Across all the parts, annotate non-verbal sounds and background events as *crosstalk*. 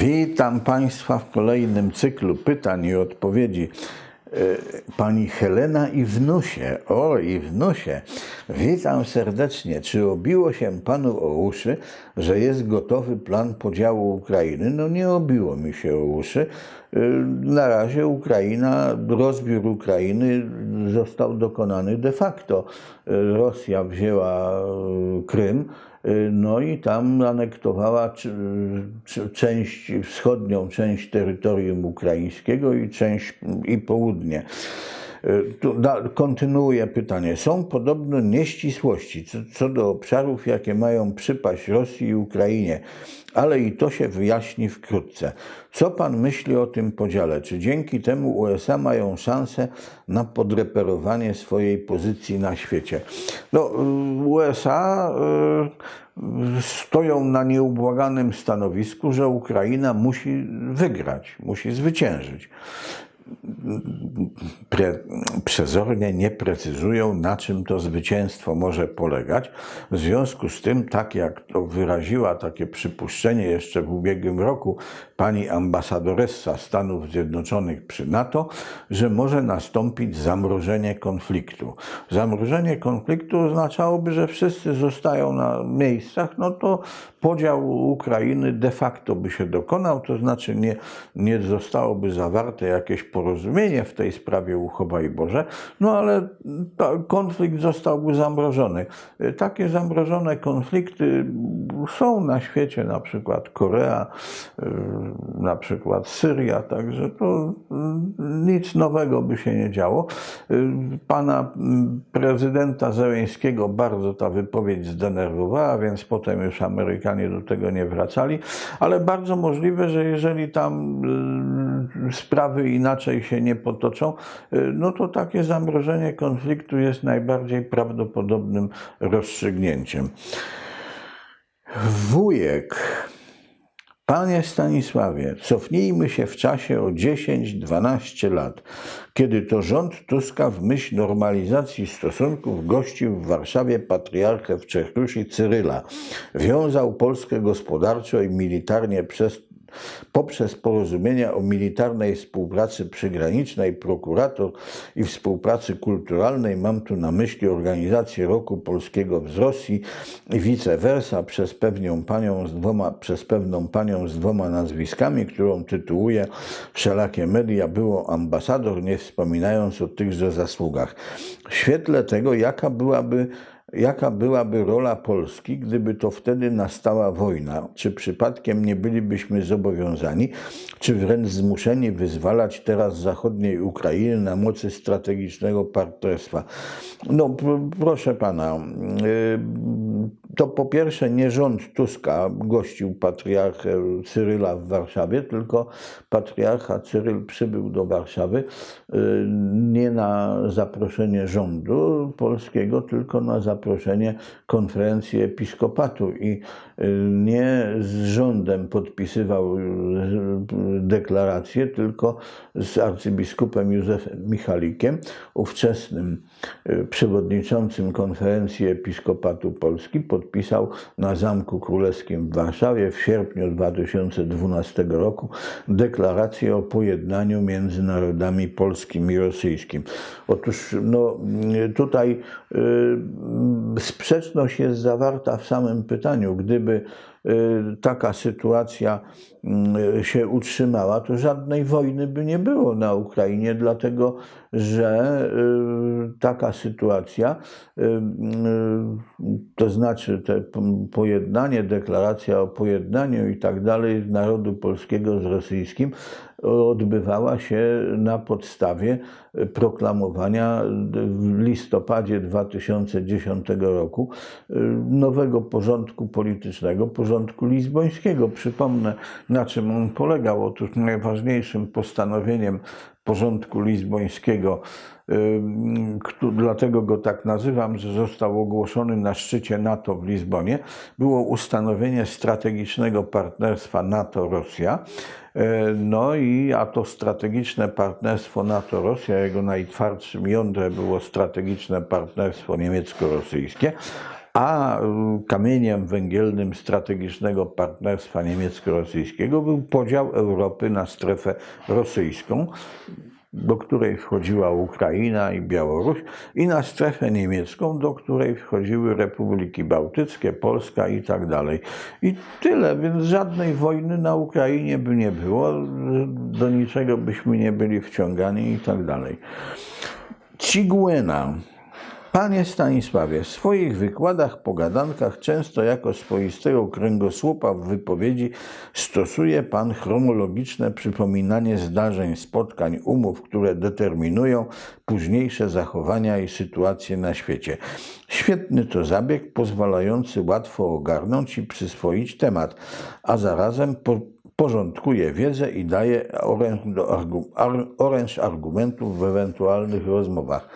Witam Państwa w kolejnym cyklu pytań i odpowiedzi. E, Pani Helena i wnusie, o i wnusie, witam serdecznie. Czy obiło się Panu o uszy, że jest gotowy plan podziału Ukrainy? No nie obiło mi się o uszy. E, Na razie Ukraina, rozbiór Ukrainy został dokonany de facto. E, Rosja wzięła Krym, No i tam anektowała c- część, wschodnią część terytorium ukraińskiego i część i południe. Y, Tu da, kontynuuję pytanie. Są podobno nieścisłości co, co do obszarów, jakie mają przypaść Rosji i Ukrainie, ale i to się wyjaśni wkrótce. Co pan myśli o tym podziale? Czy dzięki temu USA mają szansę na podreperowanie swojej pozycji na świecie? No, y, USA y, stoją na nieubłaganym stanowisku, że Ukraina musi wygrać, musi zwyciężyć pre, przezornie nie precyzują, na czym to zwycięstwo może polegać. W związku z tym, tak jak to wyraziła takie przypuszczenie jeszcze w ubiegłym roku pani ambasadoressa Stanów Zjednoczonych przy NATO, że może nastąpić zamrożenie konfliktu. Zamrożenie konfliktu oznaczałoby, że wszyscy zostają na miejscach, no to podział Ukrainy de facto by się dokonał, to znaczy nie, nie zostałoby zawarte jakieś porozumienie w tej sprawie, uchowaj Boże, no ale konflikt zostałby zamrożony. Takie zamrożone konflikty są na świecie, na przykład Korea, y, na przykład Syria, także to y, nic nowego by się nie działo. Y, Pana mm, prezydenta Zełęńskiego bardzo ta wypowiedź zdenerwowała, więc potem już Amerykanie do tego nie wracali, ale bardzo możliwe, że jeżeli tam sprawy inaczej się nie potoczą, y, no to takie zamrożenie konfliktu jest najbardziej prawdopodobnym rozstrzygnięciem. Wujek. Panie Stanisławie, cofnijmy się w czasie o 10-12 lat, kiedy to rząd Tuska w myśl normalizacji stosunków gościł w Warszawie patriarchę w Czechrusi Cyryla. Wiązał Polskę gospodarczo i militarnie przez poprzez porozumienia o militarnej współpracy przygranicznej, prokurator i współpracy kulturalnej, mam tu na myśli organizację Roku Polskiego z Rosji i vice versa przez pewną panią z dwoma, przez pewną panią z dwoma nazwiskami, którą tytułuje wszelakie media, było ambasador, nie wspominając o tychże zasługach. W świetle tego, jaka byłaby Jaka byłaby rola Polski, gdyby to wtedy nastała wojna? Czy przypadkiem nie bylibyśmy zobowiązani, czy wręcz zmuszeni wyzwalać teraz zachodniej Ukrainy na mocy strategicznego partnerstwa? No, proszę pana, y, to po pierwsze nie rząd Tuska gościł patriarchę Cyryla w Warszawie, tylko patriarcha Cyryl przybył do Warszawy y, nie na zaproszenie rządu polskiego, tylko na zaproszenie konferencji episkopatu. I y, nie z rządem podpisywał y, deklarację, tylko z arcybiskupem Józefem Michalikiem, ówczesnym przewodniczącym konferencji episkopatu Polski, podpisał na Zamku Królewskim w Warszawie w sierpniu 2012 roku deklarację o pojednaniu między narodami polskim i rosyjskim. Otóż no, tutaj y, sprzeczność jest zawarta w samym pytaniu. Gdyby taka sytuacja y, się utrzymała, to żadnej wojny by nie było na Ukrainie, dlatego że y, taka sytuacja, y, y, to znaczy te pojednanie, deklaracja o pojednaniu i tak dalej narodu polskiego z rosyjskim, odbywała się na podstawie proklamowania w listopadzie 2010 roku y, nowego porządku politycznego, porządku lizbońskiego. Przypomnę, na czym on polegał. Otóż najważniejszym postanowieniem porządku lizbońskiego, dlatego go tak nazywam, że został ogłoszony na szczycie NATO w Lizbonie, było ustanowienie strategicznego partnerstwa NATO-Rosja. E, No i a to strategiczne partnerstwo NATO-Rosja, jego najtwardszym jądrem było strategiczne partnerstwo niemiecko-rosyjskie, a y, kamieniem węgielnym strategicznego partnerstwa niemiecko-rosyjskiego był podział Europy na strefę rosyjską, do której wchodziła Ukraina i Białoruś, i na strefę niemiecką, do której wchodziły Republiki Bałtyckie, Polska i tak dalej. I tyle, więc żadnej wojny na Ukrainie by nie było, do niczego byśmy nie byli wciągani i tak dalej. Ciguena. Panie Stanisławie, w swoich wykładach, pogadankach, często jako swoistego kręgosłupa w wypowiedzi stosuje Pan chronologiczne przypominanie zdarzeń, spotkań, umów, które determinują późniejsze zachowania i sytuacje na świecie. Świetny to zabieg pozwalający łatwo ogarnąć i przyswoić temat, a zarazem po porządkuje wiedzę i daje oręż, do oręż argumentów w ewentualnych rozmowach.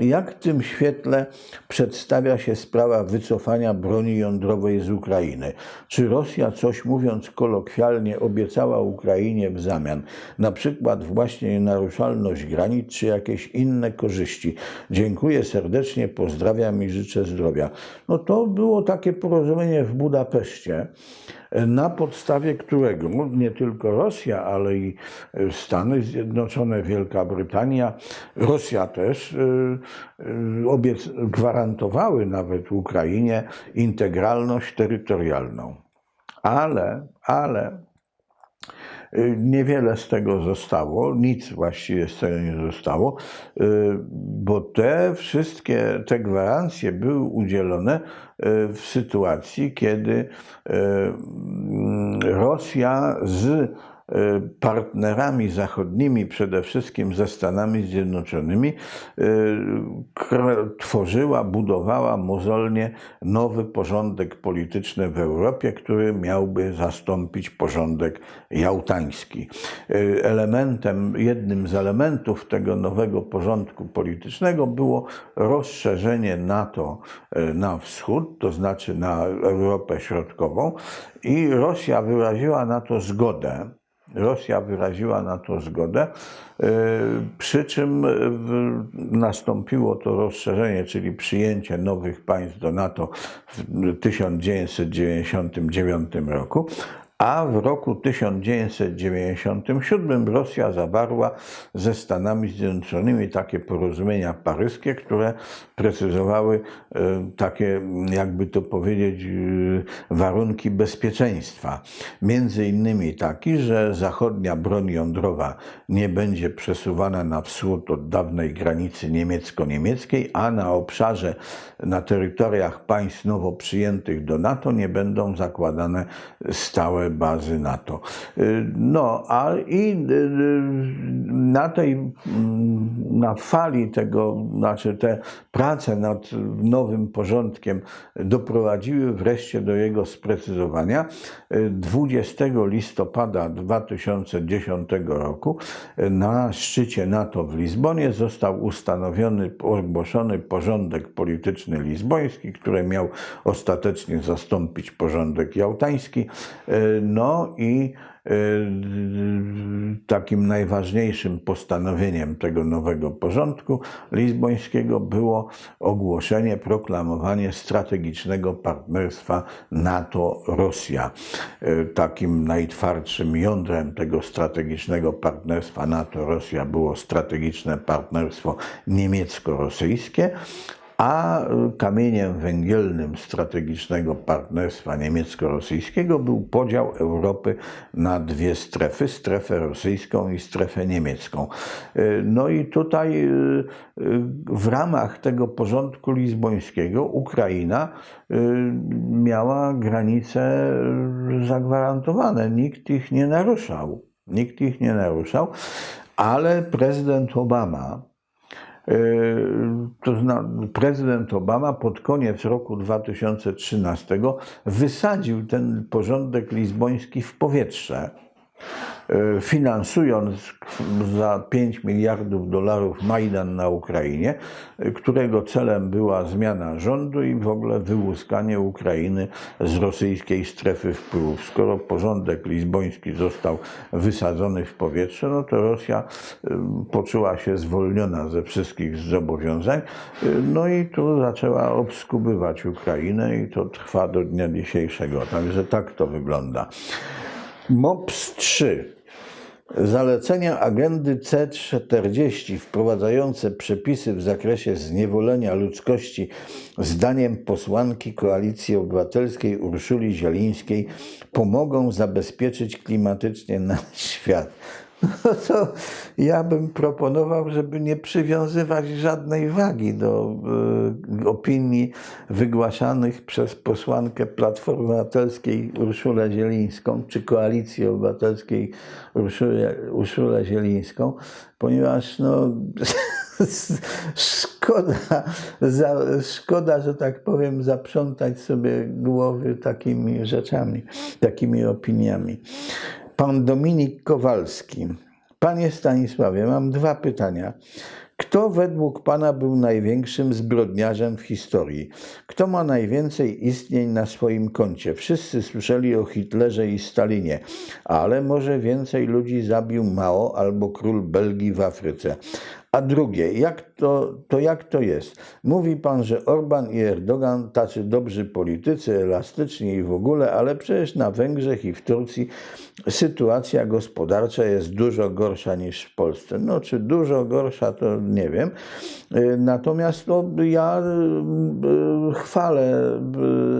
Jak w tym świetle przedstawia się sprawa wycofania broni jądrowej z Ukrainy? Czy Rosja, coś mówiąc kolokwialnie, obiecała Ukrainie w zamian, na przykład właśnie nienaruszalność granic, czy jakieś inne korzyści? Dziękuję serdecznie, pozdrawiam i życzę zdrowia. No to było takie porozumienie w Budapeszcie na podstawie którego no, nie tylko Rosja, ale i Stany Zjednoczone, Wielka Brytania, Rosja też y, obiec, gwarantowały nawet Ukrainie integralność terytorialną. Ale, ale y, Niewiele z tego zostało, nic właściwie z tego nie zostało, bo te wszystkie te gwarancje były udzielone w sytuacji, kiedy Rosja z partnerami zachodnimi, przede wszystkim ze Stanami Zjednoczonymi, tworzyła, budowała mozolnie nowy porządek polityczny w Europie, który miałby zastąpić porządek jałtański. Elementem, jednym z elementów tego nowego porządku politycznego było rozszerzenie NATO na wschód, to znaczy na Europę Środkową, i Rosja wyraziła na to zgodę. Rosja wyraziła na to zgodę, przy czym nastąpiło to rozszerzenie, czyli przyjęcie nowych państw do NATO w 1999 roku, a w roku 1997 Rosja zawarła ze Stanami Zjednoczonymi takie porozumienia paryskie, które precyzowały takie, jakby to powiedzieć, warunki bezpieczeństwa. Między innymi taki, że zachodnia broń jądrowa nie będzie przesuwana na wschód od dawnej granicy niemiecko-niemieckiej, a na obszarze, na terytoriach państw nowo przyjętych do NATO nie będą zakładane stałe bazy NATO. No, a i na tej, na fali tego, znaczy te prace nad nowym porządkiem doprowadziły wreszcie do jego sprecyzowania. 20 listopada 2010 roku na szczycie NATO w Lizbonie został ustanowiony, ogłoszony porządek polityczny lizboński, który miał ostatecznie zastąpić porządek jałtański. No i takim najważniejszym postanowieniem tego nowego porządku lizbońskiego było ogłoszenie, proklamowanie strategicznego partnerstwa NATO-Rosja. Takim najtwardszym jądrem tego strategicznego partnerstwa NATO-Rosja było strategiczne partnerstwo niemiecko-rosyjskie, a kamieniem węgielnym strategicznego partnerstwa niemiecko-rosyjskiego był podział Europy na dwie strefy, strefę rosyjską i strefę niemiecką. No i tutaj w ramach tego porządku lizbońskiego Ukraina miała granice zagwarantowane, nikt ich nie naruszał. Nikt ich nie naruszał, ale prezydent Obama to zna, prezydent Obama pod koniec roku 2013 wysadził ten porządek lizboński w powietrze. E, finansując za 5 miliardów dolarów Majdan na Ukrainie, e, którego celem była zmiana rządu i w ogóle wyłuskanie Ukrainy z rosyjskiej strefy wpływów. Skoro porządek lizboński został wysadzony w powietrze, no to Rosja e, poczuła się zwolniona ze wszystkich zobowiązań, no i tu zaczęła obskubywać Ukrainę i to trwa do dnia dzisiejszego. Także tak to wygląda. MOPS 3. Zalecenia agendy C40 wprowadzające przepisy w zakresie zniewolenia ludzkości zdaniem posłanki Koalicji Obywatelskiej Urszuli Zielińskiej pomogą zabezpieczyć klimatycznie nasz świat. No to ja bym proponował, żeby nie przywiązywać żadnej wagi do y, opinii wygłaszanych przez posłankę Platformy Obywatelskiej Urszulę Zielińską, czy Koalicji Obywatelskiej Urszulę, Urszulę Zielińską, ponieważ no, *laughs* szkoda, za, szkoda, że tak powiem, zaprzątać sobie głowy takimi rzeczami, takimi opiniami. Pan Dominik Kowalski. Panie Stanisławie, mam dwa pytania. Kto według Pana był największym zbrodniarzem w historii? Kto ma najwięcej istnień na swoim koncie? Wszyscy słyszeli o Hitlerze i Stalinie, ale może więcej ludzi zabił Mao albo król Belgii w Afryce. A drugie, jak to, to jak to jest? Mówi pan, że Orban i Erdogan tacy dobrzy politycy, elastyczni i w ogóle, ale przecież na Węgrzech i w Turcji sytuacja gospodarcza jest dużo gorsza niż w Polsce. No, czy dużo gorsza, to nie wiem. Natomiast no, ja y, chwalę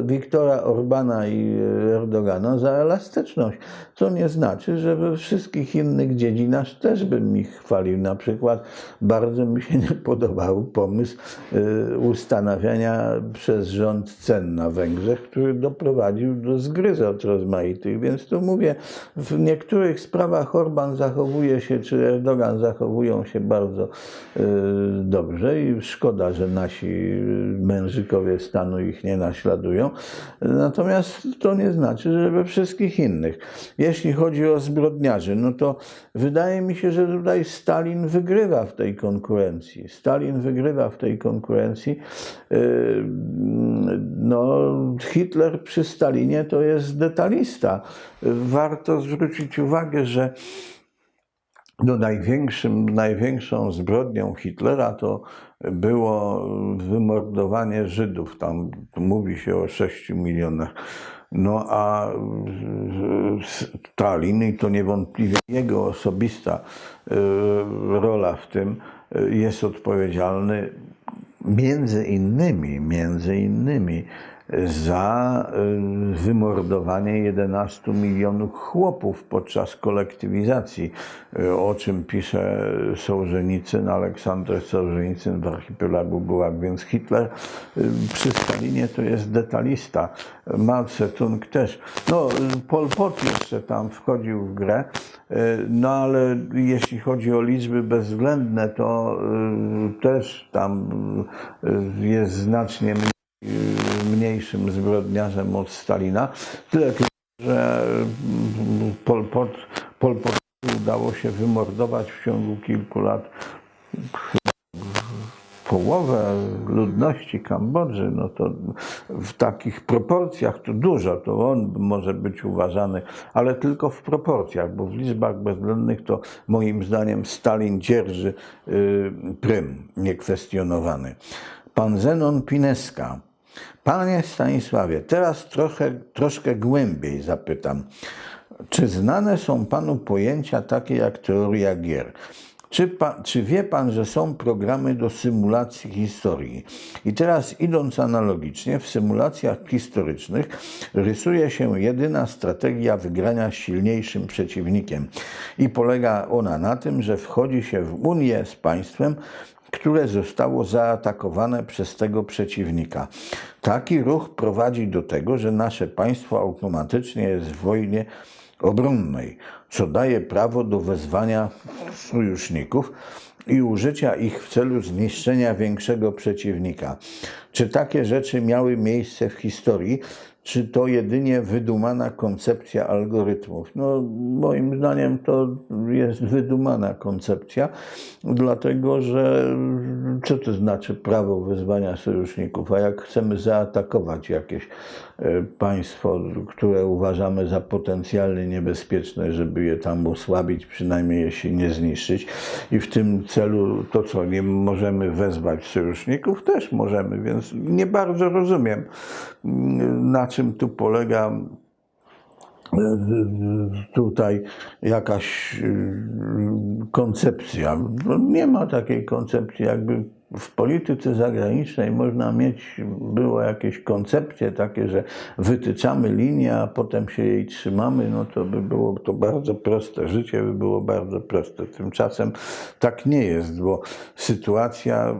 y, Wiktora Orbana i Erdogana za elastyczność. Co nie znaczy, że we wszystkich innych dziedzinach też bym ich chwalił. Na przykład bardzo mi się nie podobał pomysł y, ustanawiania przez rząd cen na Węgrzech, który doprowadził do zgryzot rozmaitych. Więc tu mówię, w niektórych sprawach Orban zachowuje się, czy Erdogan zachowują się bardzo y, dobrze i szkoda, że nasi mężykowie stanu ich nie naśladują. Natomiast to nie znaczy, że we wszystkich innych. Jeśli chodzi o zbrodniarzy, no to wydaje mi się, że tutaj Stalin wygrywa w tej konkurencji. Stalin wygrywa w tej konkurencji. Yy, No, Hitler przy Stalinie to jest detalista. Warto zwrócić uwagę, że no największym, największą zbrodnią Hitlera to było wymordowanie Żydów. Tam mówi się o 6 milionach. No a Stalin, i to niewątpliwie jego osobista y, rola w tym, y, jest odpowiedzialny między innymi, między innymi za y, wymordowanie 11 milionów chłopów podczas kolektywizacji, y, o czym pisze Sołżenicyn, Aleksander Sołżenicyn w archipelagu Gulag. Więc Hitler y, przy Stalinie to jest detalista. Mao Tse-tung też. No, Pol Pot jeszcze tam wchodził w grę, no ale jeśli chodzi o liczby bezwzględne, to też tam jest znacznie mniej mniejszym zbrodniarzem od Stalina. Tyle że Pol Pot, Pol Pot udało się wymordować w ciągu kilku lat połowę ludności Kambodży, no to w takich proporcjach to dużo, to on może być uważany, ale tylko w proporcjach, bo w liczbach bezwzględnych to moim zdaniem Stalin dzierży y, prym niekwestionowany. Pan Zenon Pineska. Panie Stanisławie, teraz trochę, troszkę głębiej zapytam. Czy znane są Panu pojęcia takie jak teoria gier? Czy, pa, czy wie Pan, że są programy do symulacji historii? I teraz idąc analogicznie, w symulacjach historycznych rysuje się jedyna strategia wygrania z silniejszym przeciwnikiem. I polega ona na tym, że wchodzi się w unię z państwem, które zostało zaatakowane przez tego przeciwnika. Taki ruch prowadzi do tego, że nasze państwo automatycznie jest w wojnie obronnej, co daje prawo do wezwania sojuszników i użycia ich w celu zniszczenia większego przeciwnika. Czy takie rzeczy miały miejsce w historii? Czy to jedynie wydumana koncepcja algorytmów? No, moim zdaniem to jest wydumana koncepcja, dlatego że co to znaczy prawo wezwania sojuszników? A jak chcemy zaatakować jakieś państwo, które uważamy za potencjalnie niebezpieczne, żeby je tam osłabić, przynajmniej jeśli nie zniszczyć, i w tym celu to co, nie możemy wezwać sojuszników? Też możemy, więc nie bardzo rozumiem, na czym tu polega tutaj jakaś koncepcja. No nie ma takiej koncepcji, jakby w polityce zagranicznej można mieć, było jakieś koncepcje takie, że wytyczamy linię, a potem się jej trzymamy, no to by było to bardzo proste. Życie by było bardzo proste. Tymczasem tak nie jest, bo sytuacja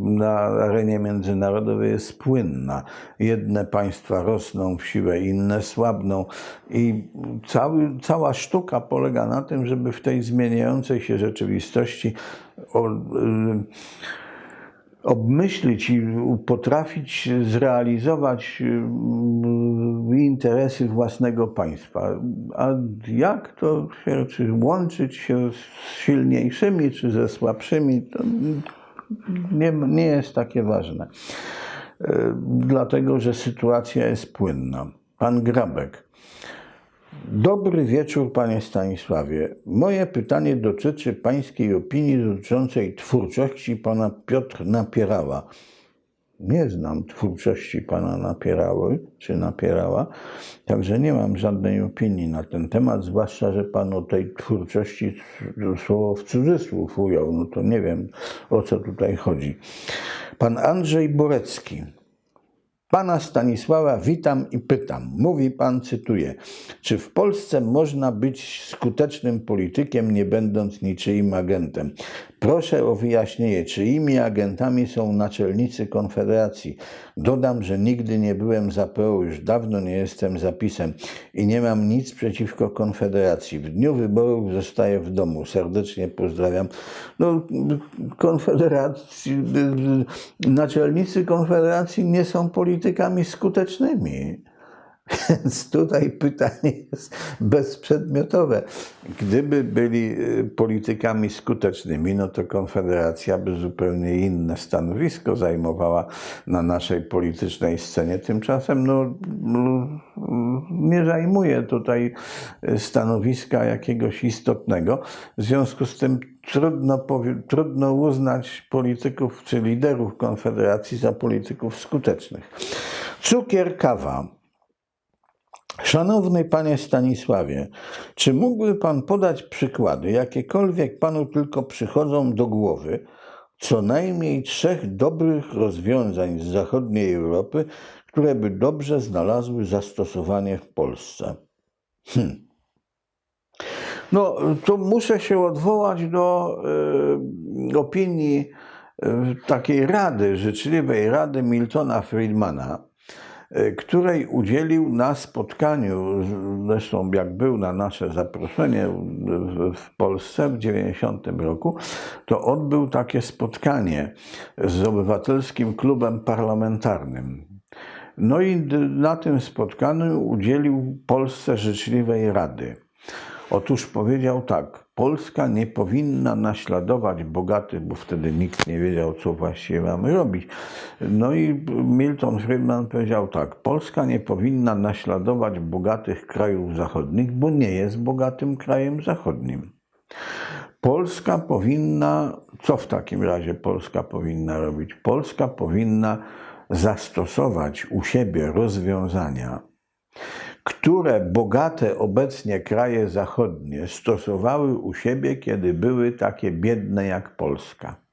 na arenie międzynarodowej jest płynna. Jedne państwa rosną w siłę, inne słabną i cały, cała sztuka polega na tym, żeby w tej zmieniającej się rzeczywistości obmyślić i potrafić zrealizować y, interesy własnego państwa. A jak to się, czy łączyć się z silniejszymi, czy ze słabszymi, to nie, nie jest takie ważne. Y, Dlatego, że sytuacja jest płynna. Pan Grabek. Dobry wieczór, panie Stanisławie. Moje pytanie dotyczy pańskiej opinii dotyczącej twórczości pana Piotr Napierała. Nie znam twórczości pana Napierały, czy Napierała, także nie mam żadnej opinii na ten temat, zwłaszcza, że pan o tej twórczości słowo w cudzysłów ujął, no to nie wiem, o co tutaj chodzi. Pan Andrzej Borecki. Pana Stanisława witam i pytam. Mówi pan, cytuję, czy w Polsce można być skutecznym politykiem, nie będąc niczyim agentem? Proszę o wyjaśnienie, czyimi agentami są naczelnicy Konfederacji. Dodam, że nigdy nie byłem za PO, już dawno nie jestem zapisem i nie mam nic przeciwko Konfederacji. W dniu wyborów zostaję w domu. Serdecznie pozdrawiam. No, Konfederacji, naczelnicy Konfederacji nie są politykami skutecznymi. Więc tutaj pytanie jest bezprzedmiotowe. Gdyby byli y, politykami skutecznymi, no to Konfederacja by zupełnie inne stanowisko zajmowała na naszej politycznej scenie. Tymczasem no, no, nie zajmuje tutaj stanowiska jakiegoś istotnego. W związku z tym trudno, trudno uznać polityków czy liderów Konfederacji za polityków skutecznych. Cukier, kawa. Szanowny panie Stanisławie, czy mógłby pan podać przykłady, jakiekolwiek panu tylko przychodzą do głowy, co najmniej trzech dobrych rozwiązań z zachodniej Europy, które by dobrze znalazły zastosowanie w Polsce? Hm. No, tu muszę się odwołać do y, opinii y, takiej rady, życzliwej rady Miltona Friedmana, której udzielił na spotkaniu, zresztą jak był na nasze zaproszenie w Polsce w 90 roku, to odbył takie spotkanie z Obywatelskim Klubem Parlamentarnym. No i na tym spotkaniu udzielił Polsce życzliwej rady. Otóż powiedział tak: Polska nie powinna naśladować bogatych, bo wtedy nikt nie wiedział, co właściwie mamy robić. No i Milton Friedman powiedział tak: Polska nie powinna naśladować bogatych krajów zachodnich, bo nie jest bogatym krajem zachodnim. Polska powinna, co w takim razie Polska powinna robić? Polska powinna zastosować u siebie rozwiązania, które bogate obecnie kraje zachodnie stosowały u siebie, kiedy były takie biedne jak Polska.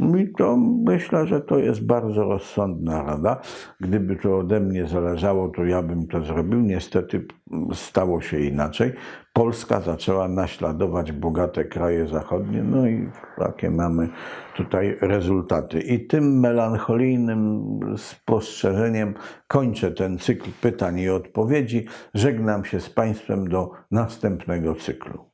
I to myślę, że to jest bardzo rozsądna rada. Gdyby to ode mnie zależało, to ja bym to zrobił. Niestety stało się inaczej. Polska zaczęła naśladować bogate kraje zachodnie, no i takie mamy tutaj rezultaty. I tym melancholijnym spostrzeżeniem kończę ten cykl pytań i odpowiedzi. Żegnam się z Państwem do następnego cyklu.